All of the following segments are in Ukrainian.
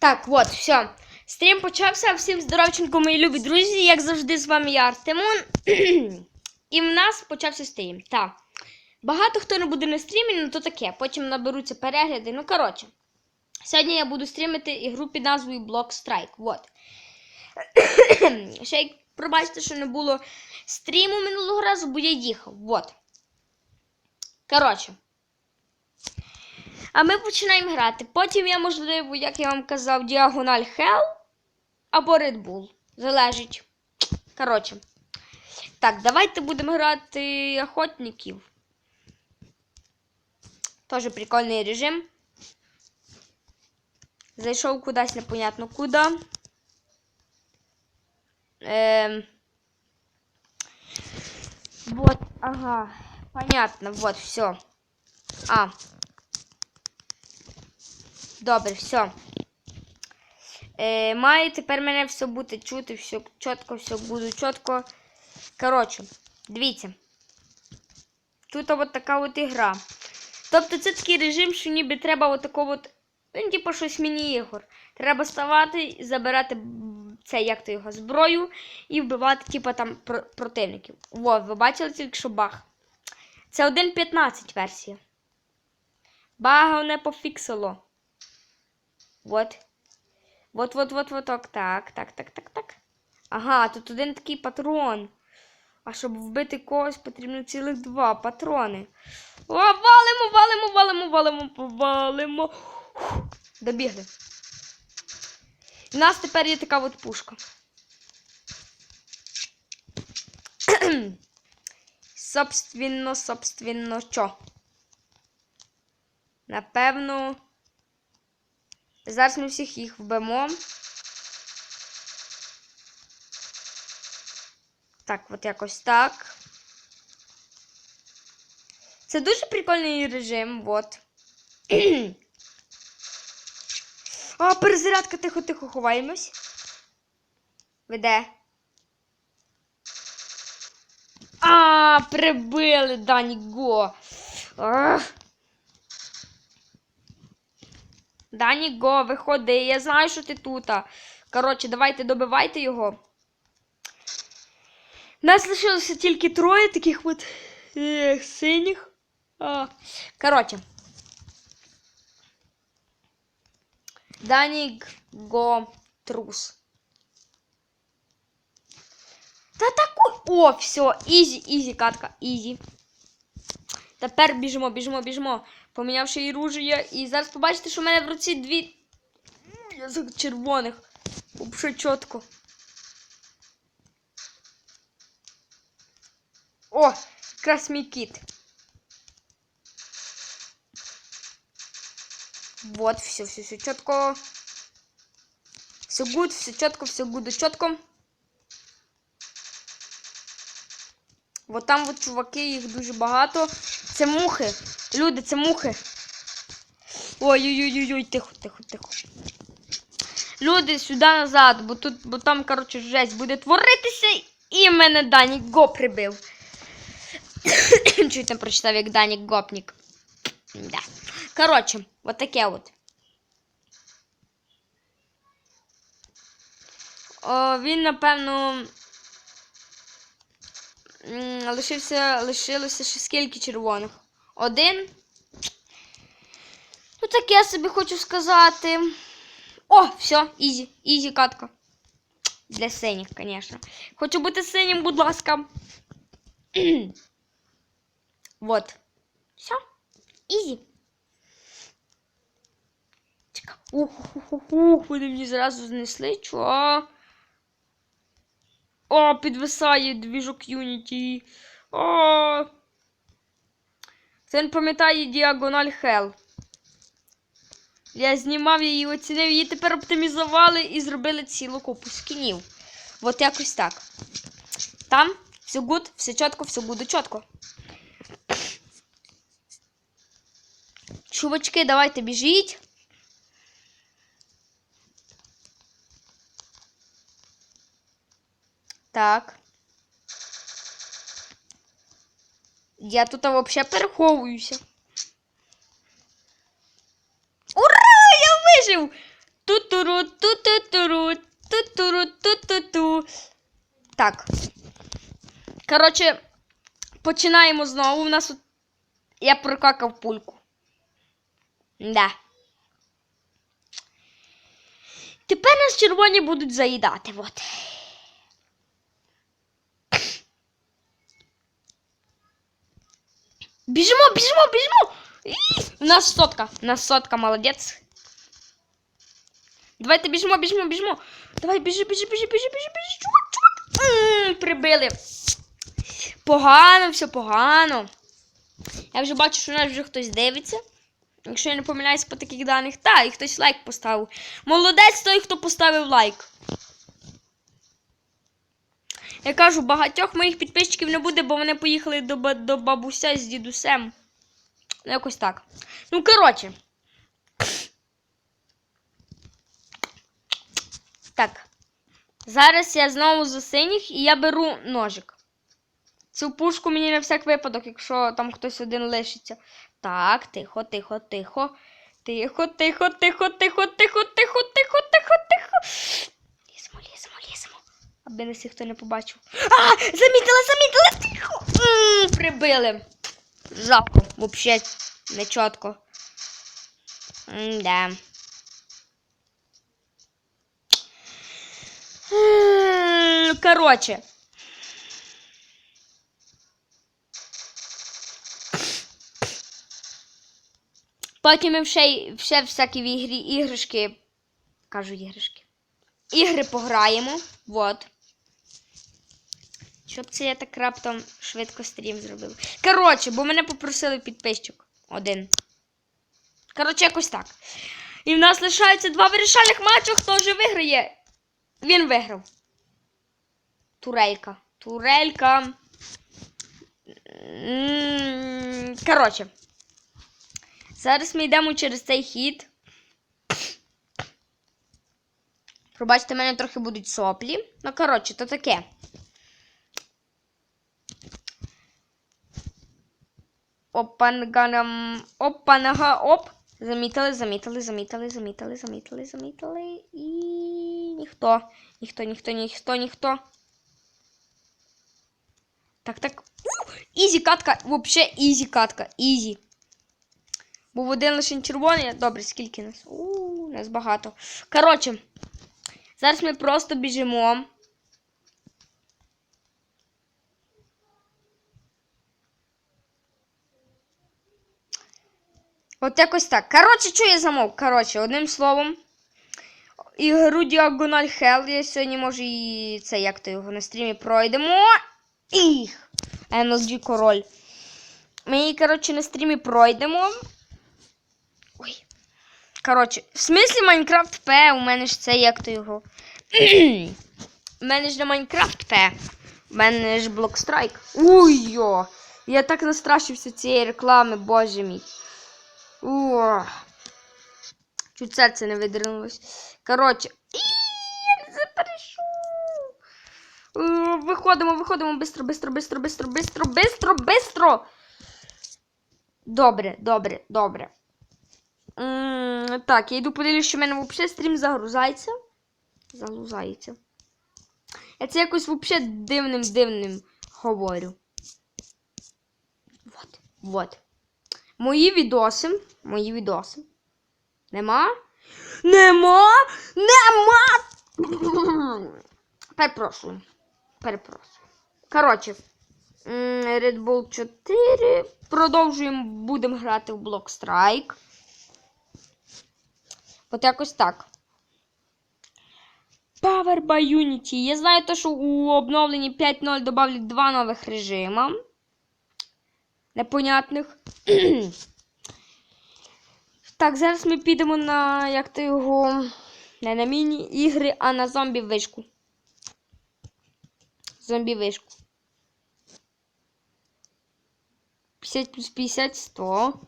Так, от, все. Стрім почався. Всім здоровченко, мої любі друзі. Як завжди, з вами я Артемон. І в нас почався стрім. Так. Багато хто не буде на стрімі, ну то таке. Потім наберуться перегляди. Ну, коротше. Сьогодні я буду стрімити ігру під назвою Block Strike. Вот. Ще як пробачте, що не було стріму минулого разу, бо я їхав. Вот. Коротше. А ми починаємо грати. Потім я, можливо, як я вам казав, Діагональ Hell або Red Bull. Залежить. Коротше. Так, давайте будемо грати охотників. Тоже прикольний режим. Зайшов кудись непонятно куди. Ем... Вот, ага. Понятно, вот, все. А. Добре, все. Е, має тепер мене все бути чути, все чітко, все буду чітко. Коротше, дивіться. Тут от така от ігра. Тобто це такий режим, що ніби треба от такого от. Ну, типу, щось міні-ігор. Треба ставати, забирати це, як то його, зброю і вбивати, типу, там про- противників. Во, ви бачили тільки що баг. Це 1.15 версія. Бага не пофіксило. Вот. Вот, вот, вот, вот, так, так, так, так, так, так. Ага, тут один такий патрон. А щоб вбити когось, потрібно цілих два патрони. О, валимо, валимо, валимо, валимо, валимо. Фух, Добігли. У нас тепер є така от пушка. собственно, собственно, що? Напевно. Зараз ми всіх їх вбимо. Так, от якось так. Це дуже прикольний режим, от. А, перезарядка, тихо, тихо, ховаємось. Веде. А, прибили Дані Го. Ах. Дані Го, виходи, я знаю, що ти тут. Коротше, давайте добивайте його. Нас лишилося тільки троє таких от е, синіх. А, коротше. Данік Го трус. Та таку. О, все, ізі, ізі, катка, ізі. Тепер біжимо, біжимо, біжимо. Помінявши і ружія. І зараз побачите, що в мене в руці дві язик червоних. Взагалі чітко. О, якраз мій кіт. Вот, все, все, все четко. Все гуд, все четко, все гуд, четко. Вот там от чуваки, їх дуже багато. Це мухи. Люди, це мухи. Ой-ой-ой, тихо, тихо, тихо. Люди сюди назад, бо тут, бо там, коротше, жесть буде творитися, і мене Данік Го прибив. Чуть не прочитав, як Данік Гопнік. Да. Коротше, от таке от. О, він, напевно. Лишився, лишилося ще скільки червоних? Один. Ну, так я собі хочу сказати. О, все, ізі, ізі катка. Для синіх, звісно. Хочу бути синім, будь ласка. вот. Все. Ізі. Ух, ух, ух, ух, вони мені зразу знесли, чо? О, підвисає двіжок Unity. О. Це він пам'ятає діагональ Hell. Я знімав її, оцінив, її тепер оптимізували і зробили цілу купу скінів. От якось так. Там все гуд, все чітко, все буде чітко. Чувачки, давайте біжіть. Так. Я тут вообще переховуюся. Ура! Я вижив! тутуру, тутутуру, тутуру, тутуту. Так. Коротше, починаємо знову. У нас. Я прокакав пульку. Да. Тепер нас червоні будуть заїдати. От. Біжимо, біжимо, біжимо! У нас сотка. У нас сотка, молодець. Давайте біжимо, біжимо, біжимо. Давай, біжи, біжи, біжи, біжи, біжи, біжи. Чувак, чувак. Прибили. Погано, все погано. Я вже бачу, що у нас вже хтось дивиться. Якщо я не помиляюсь по таких даних, так, і хтось лайк поставив. Молодець той, хто поставив лайк. Я кажу, багатьох моїх підписчиків не буде, бо вони поїхали до, до бабуся з дідусем. Ну, якось так. Ну, коротше. Так. Зараз я знову за синіх і я беру ножик. Цю пушку мені на всяк випадок, якщо там хтось один лишиться. Так, тихо, тихо, тихо. Тихо, тихо, тихо, тихо, тихо, тихо, тихо. Ліземо, ліземо, ліземо. Аби нас ніхто не побачив. А! Замітила, замітила, тихо! Прибили. Жаху, взагалі, не чітко. Да. Короче. Потім ми ще, ще всякі в ігрі іграшки. Кажу іграшки. Ігри пограємо. Вот. Щоб це я так раптом швидко стрім зробив. Коротше, бо мене попросили підписчик. Один. Коротше, якось так. І в нас лишаються два вирішальних матчі. Хто вже виграє? Він виграв. Турелька. Турелька. Коротше. Зараз ми йдемо через цей хід. Пробачте, в мене трохи будуть соплі. Ну, коротше, то таке. Опанганам. Опанага, оп. Замітили, замітили, замітили, замітили, замітили, замітили. І ніхто. Ніхто, ніхто, ніхто, ніхто. Так, так. Ізі катка. Вообще ізі катка. Ізі. Був один лише червоний. Добре, скільки нас? У, нас багато. Коротше, зараз ми просто біжимо. От якось так. Коротше, що я замовк? Коротше, одним словом. Ігру Diagonal Hell. Я сьогодні, може, і це як то його на стрімі пройдемо. Їх! MLG король. Ми її, коротше, на стрімі пройдемо. Ой. Коротше, в смислі Майнкрафт П, у мене ж це як то його. У мене ж не Майнкрафт П. У мене ж Блокстрайк. Уй-йо! Я так настрашився цієї реклами, боже мій. О. Чуть серце не видернулось. Коротше. І, не перейшов. Виходимо, виходимо. Бистро, бистро, бистро, бистро, бистро, бистро, бистро. Добре, добре, добре. М, Так, я йду подивлюсь, що в мене взагалі стрім загрузається. Загрузається. Я це якось взагалі дивним дивним говорю. Вот, вот. Мої відоси. Мої відоси. Нема? Нема? Нема! Перепрошую. Перепрошую. Коротше. Red Bull 4. Продовжуємо, будемо грати в Block Strike. От якось так. Power by Unity. Я знаю те, що у обновленні 5.0 додавлять два нових режима. Непонятних. так, зараз ми підемо на як то його. Не на міні-ігри, а на зомбі вишку. Зомбі вишку. 50 плюс 50 100.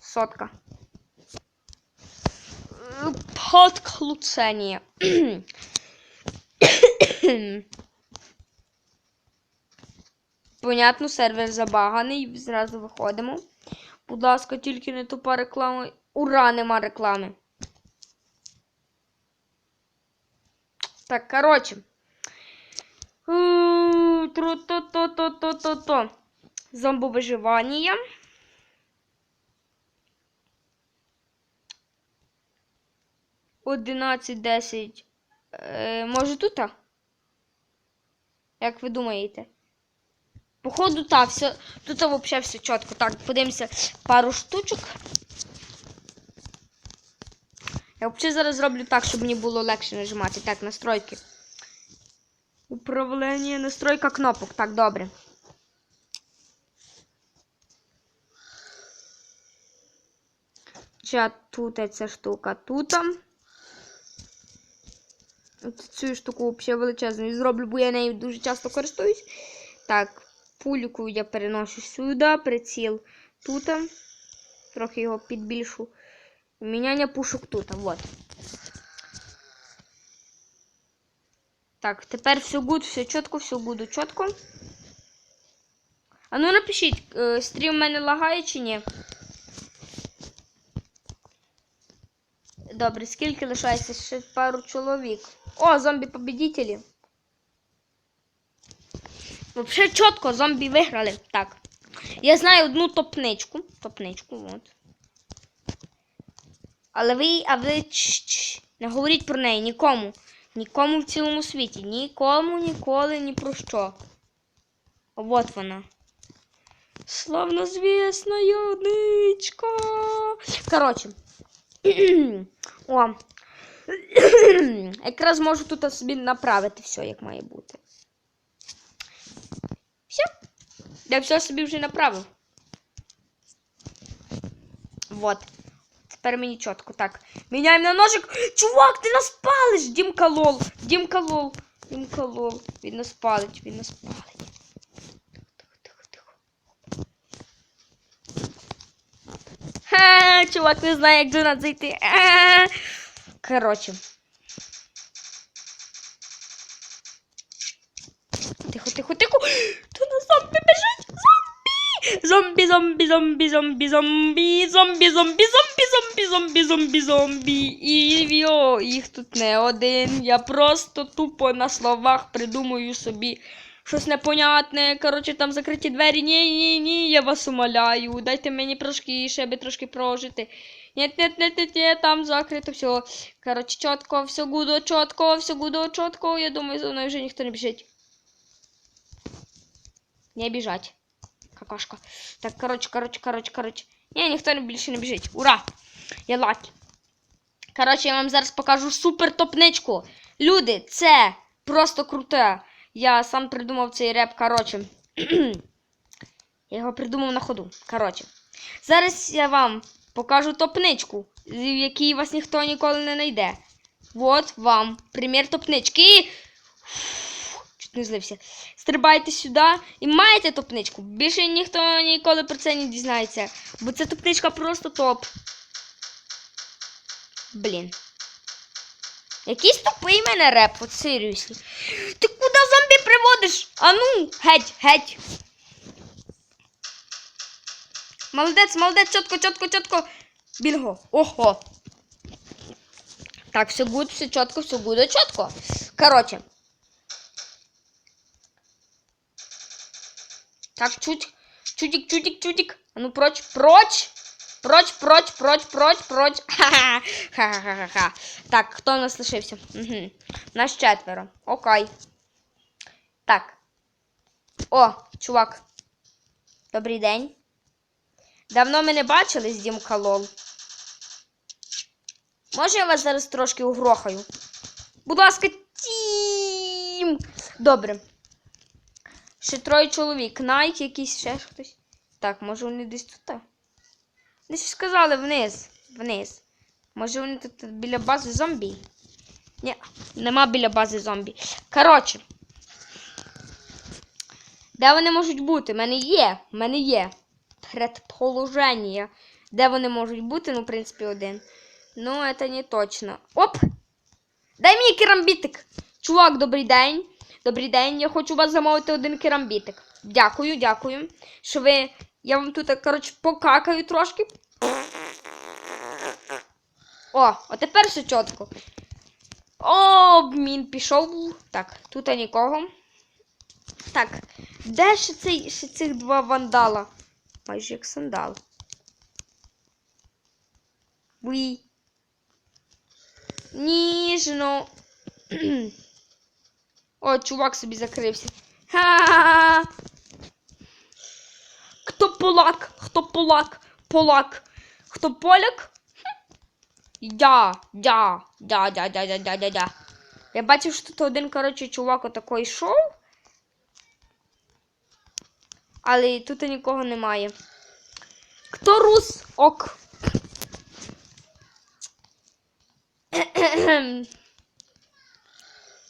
Сотка. Е, Подключення. Понятно, сервер забаганий, зразу виходимо. Будь ласка, тільки не тупа реклама Ура, нема реклами. Так, коротше. Тру-то-то-то-то-то-то. Зомбовиживання. Одинадцять, десять. Е, може тут? Як ви думаєте? Походу, так, все. Тут взагалі все чітко. Так, подивимося пару штучок. Я взагалі зараз зроблю так, щоб мені було легше нажимати. Так, настройки. Управління, настройка кнопок. Так, добре. Чат тут ця штука тут. Цю штуку взагалі величезну зроблю, бо я нею дуже часто користуюсь. Так, пульку я переношу сюди, приціл тут. Трохи його підбільшу. Міняння пушок тут. Вот. Так, тепер все гуд, все чітко, все буду чітко. А ну напишіть, е, стрім в мене лагає чи ні? Добре, скільки лишається? Ще пару чоловік. О, зомбі-победителі. Вообще чітко, зомбі виграли. Так. Я знаю одну топничку. Топничку, от. Але ви, а ви чш-чш, не говоріть про неї нікому. Нікому в цілому світі. Нікому, ніколи, ні про що. Вот вона. Славнозвісна ядничка. Коротше. О. Якраз можу тут собі направити все, як має бути. Все. Я все собі вже направив. Вот. Тепер мені чітко. Так. Міняємо на ножик. Чувак, ти нас палиш! Дімка лол. Дімка лол. Дімка лол. Він нас палить, він нас палить. Ха, чувак не знає, як до нас зайти. А, Коротше. Тихо, тихо, тихо. Тут на зомбі біжить. Зомбі! Зомбі, зомбі, зомбі, зомбі, зомбі, зомбі, зомбі, зомбі, зомбі, зомбі, зомбі. І йо, їх тут не один. Я просто тупо на словах придумую собі щось непонятне. Коротше, там закриті двері. Ні, ні, ні, я вас умоляю. Дайте мені трошки, ще би трошки прожити. Ні, ні, ні, ні, ні, там закрито все. Коротше, чітко, все гудо, чітко, все гудо, чітко. Я думаю, за мною вже ніхто не біжить. Не біжать. Какашка. Так, коротше, коротше, коротше, коротше. Ні, ніхто більше не біжить. Ура! Я лакі. Коротше, я вам зараз покажу супер топничку. Люди, це просто круте. Я сам придумав цей реп, коротше. я його придумав на ходу. Коротше. Зараз я вам покажу топничку, в якій вас ніхто ніколи не знайде. Вот вам примір топнички. Чуть. Стрибайте сюди і маєте топничку. Більше ніхто ніколи про це не дізнається. Бо ця топничка просто топ. Блін. Якийсь тупий мене реп, от серйозно. Ти куди зомбі приводиш? А ну, геть, геть. Молодець, молодець, чітко, чітко, чітко. Бінго. Ого. Так, все гуд, все чітко, все буде чітко. Коротше. Так, чуть, чудик, чудик, чудик. А ну прочь, прочь. Прочь, прочь, прочь, прочь, прочь. Ха-ха. Ха-ха-ха-ха. Так, хто у нас лишився? Угу. Нас четверо. Окей. Так. О, чувак. Добрий день. Давно ми не бачились, Дімка Лол. Може я вас зараз трошки угрохаю? Будь ласка, тім. Добре. Ще троє чоловік. Найк якийсь ще хтось. Так, може вони десь тут? Десь сказали вниз. Вниз. Може вони тут біля бази зомбі? Ні, нема біля бази зомбі. Коротше. Де вони можуть бути? У мене є. У мене є. Предположення. Де вони можуть бути? Ну, в принципі, один. Ну, це не точно. Оп! Дай мені керамбітик. Чувак, добрий день. Добрий день, я хочу вас замовити один керамбітик. Дякую, дякую. Що ви. Я вам тут, коротше, покакаю трошки. О, а тепер все чітко. Обмін пішов. Так, тут нікого. Так, де ще, цей, ще цих два вандала? Майже як сандал. Уй. Ніжно. О, чувак собі закрився. Ха-ха-ха. Хто полак? Хто полак? Полак. Хто поляк? Я, я, я, я, я, я, я, я, я. Я бачив, що тут один, коротше, чувак отако йшов. Але тут нікого немає. Хто рус? Ок.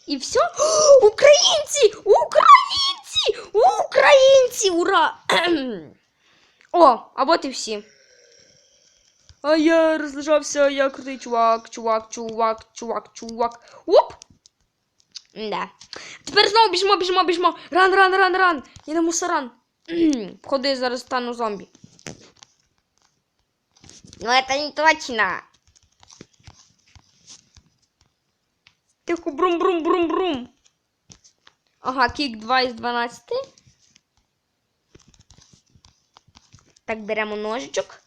І все? О, Українці! Українці! Українці! Ура! О, а от і всі. А я розлежався, я крутий чувак, чувак, чувак, чувак, чувак. Оп! Да. Тепер знову біжмо, біжмо, біжмо. Ран, ран, ран, ран. Я на мусоран. Ходи, зараз стану зомбі. Ну, это не точно. Тихо, брум-брум-брум-брум. Ага, кік 2 із 12. Так, беремо ножичок.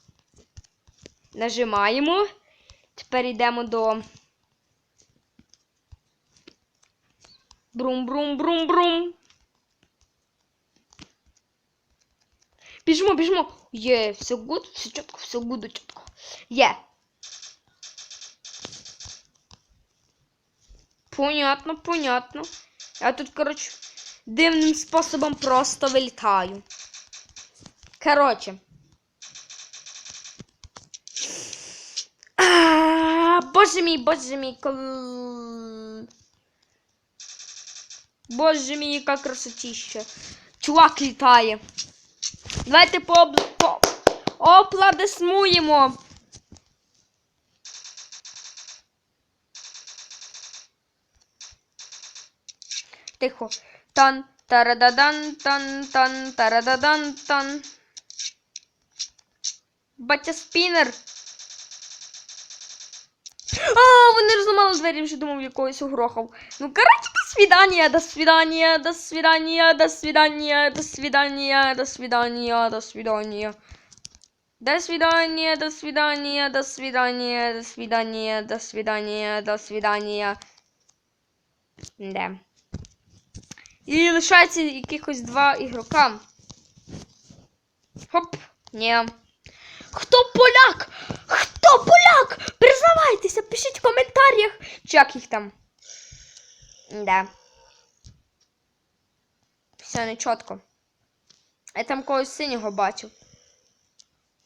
Нажимаємо. Тепер йдемо до. Брум-брум-брум-брум. Біжмо, біжмо. Є, все гуд, все чітко, все гуд, чітко. Є. Понятно, понятно. Я тут, коротше, дивним способом просто вилітаю. Коротше. Боже мій, боже мій. Боже мій, яка красотища. Чувак літає. Давайте пообл... по... оплодисмуємо. Тихо. Тан, тарададан, тан, тан, тарададан, тан. Батя спінер. А, вони розламали двері, вже думав, якогось угрохав. Ну, короче, до свидания, до свидания, до свидания, до свидания, до свидания, до свидания, до свидания. До свидания, до свидания, до свидания, до свидания, до свидания, до свидания. Да. І лишається якихось два ігрока. Хоп, ні. Хто поляк? Хто поляк? Признавайтеся, пишіть в коментарях. Чи як їх там? Да. Все не чітко. Я там когось синього бачив.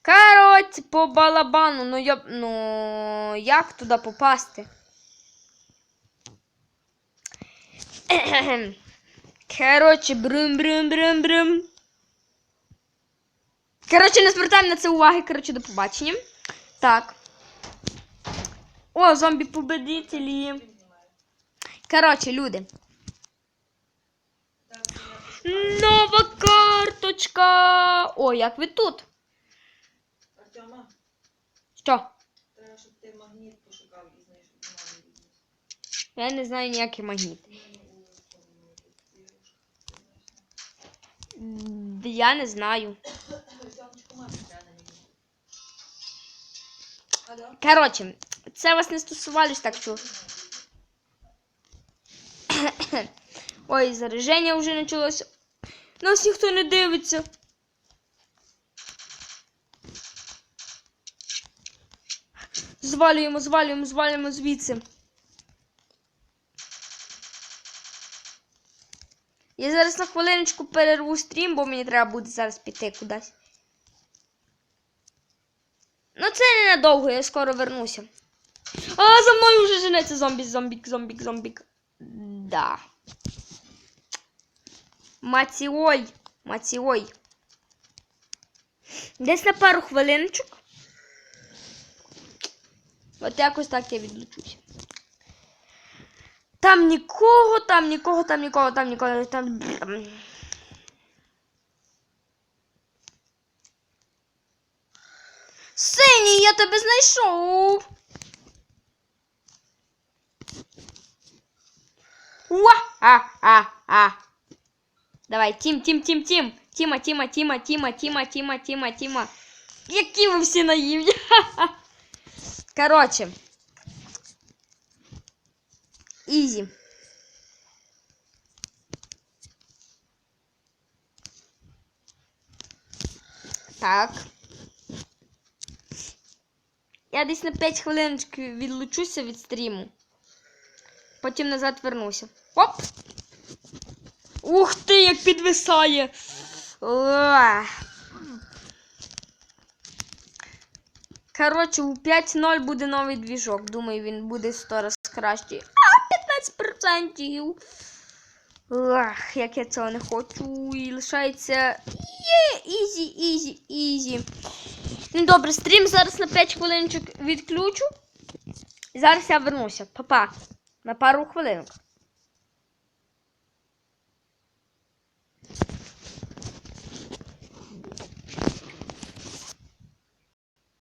Коротше, по балабану, ну я. Ну. Як туди попасти? Коротше, брум-брум-брум-брум. Коротше, не звертаємо на це уваги. Коротше, до побачення. Так. О, зомбі-победителі. Коротше, люди. Нова карточка. О, як ви тут? Артема, Що? треба, щоб ти магніт пошукав і знайшов. Я не знаю ніякий магніт. Я не знаю. Коротше, це вас не стосувалось, так що. Ой, зараження вже почалося. Нас ніхто не дивиться. Звалюємо, звалюємо, звалюємо звідси. Я зараз на хвилиночку перерву стрім, бо мені треба буде зараз піти кудись. Ну, це ненадовго, я скоро вернуся. А, за мною вже женеться зомбі, зомбік, зомбік, зомбік. Да. Маціой. Маціой. Десь на пару хвилиночок. От якось так я відлучуся. Там нікого, там нікого, там нікого, там нікого, там. Синій, я тебе знайшов. Уа! А, а, а. Давай, Тім, Тім, Тім, Тім. Тіма, Тіма, Тіма, Тіма, Тіма, Тіма, Тіма, Тіма. Які ви всі наївні. Короче. Ізі. Так. Я десь на 5 хвилиночок відлучуся від стріму. Потім назад вернуся. Оп! Ух ти, як підвисає! Коротше, у 5.0 буде новий двіжок. Думаю, він буде 100 раз кращий. А, 15%! Ах, як я цього не хочу. І лишається. Є, ізі, ізі, ізі. Ну добре, стрім зараз на 5 хвилиночок відключу. Зараз я вернуся. Па-па. На пару хвилинок.